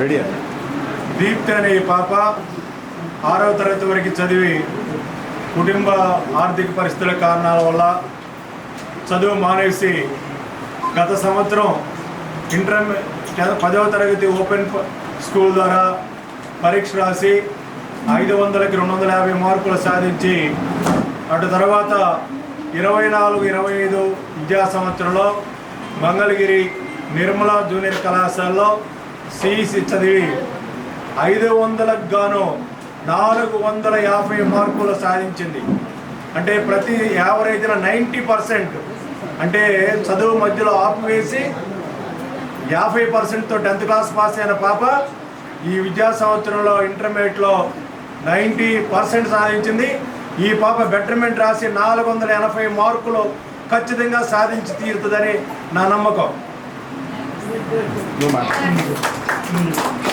Ready Deepti అనే ఈ పాప ఆరవ తరగతి వరకు చదివి కుటుంబ ఆర్థిక పరిస్థితుల కారణాల వల్ల చదువు మానేసి గత సంవత్సరం ఇంటర్ పదవ తరగతి ఓపెన్ స్కూల్ ద్వారా పరీక్ష రాసి ఐదు వందలకి రెండు వందల యాభై మార్కులు సాధించి అటు తర్వాత ఇరవై నాలుగు ఇరవై ఐదు విద్యా సంవత్సరంలో మంగళగిరి నిర్మల జూనియర్ కళాశాలలో సిఈసి చదివి ఐదు వందలకు గాను నాలుగు వందల యాభై మార్కులు సాధించింది. అంటే ప్రతి యావరేజ్లో నైంటీ పర్సెంట్ అంటే చదువు మధ్యలో ఆపివేసి యాభై పర్సెంట్తో టెన్త్ క్లాస్ పాస్ అయిన పాప ఈ విద్యా సంవత్సరంలో ఇంటర్మీడియట్లో నైంటీ పర్సెంట్ సాధించింది. ఈ పాప బెటర్మెంట్ రాసి నాలుగు వందల ఎనభై మార్కులు ఖచ్చితంగా సాధించి తీరుతుందని నా నమ్మకం. no mais